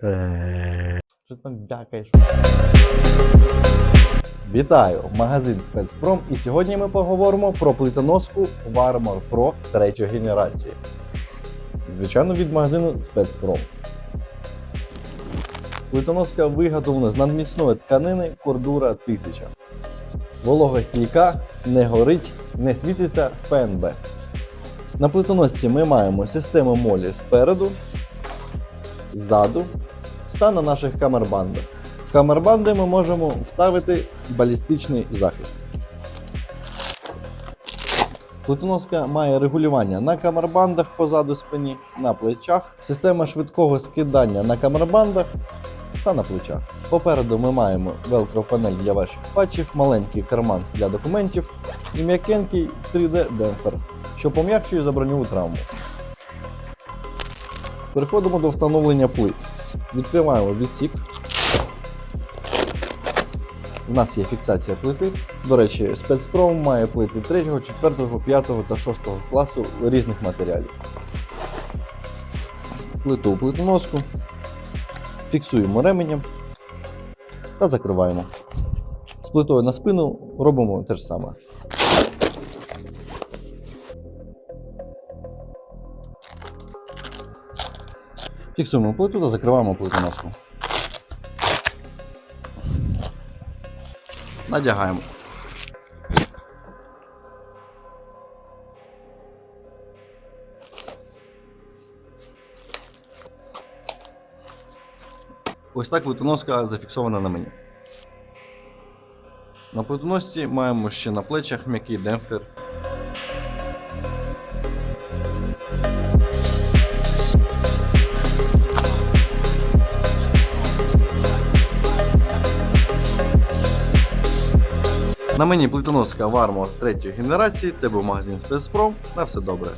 Що там дякаєш? Вітаю! Магазин Спецпром. І сьогодні ми поговоримо про плитоноску Warmor Pro 3 генерації. Звичайно, від магазину Спецпром. Плитоноска виготовлена з надміцної тканини Кордура 1000. Вологостійка, не горить, не світиться в ПНБ. На плитоносці ми маємо систему молі спереду, ззаду та на наших камербандах. В камербанди ми можемо вставити балістичний захист. Плитоноска має регулювання на камербандах позаду спині, на плечах, система швидкого скидання на камербандах та на плечах. Попереду ми маємо велкро-панель для ваших патчів, маленький карман для документів і м'якенький 3D-демпфер, що пом'якшує заброньову травму. Переходимо до встановлення плит. Відкриваємо відсік. У нас є фіксація плити. До речі, спецпром має плити 3, 4, 5 та 6 класу різних матеріалів. Плиту у плитоноску. Фіксуємо ременем та закриваємо. З плитою на спину робимо те ж саме. Фіксуємо плиту та закриваємо плитоноску. Надягаємо. Ось так плитоноска зафіксована на мені. На плитоносці маємо ще на плечах м'який демпфер. На мені плитоноска Вармо 3 генерації. Це був магазин Спецпром. На все добре.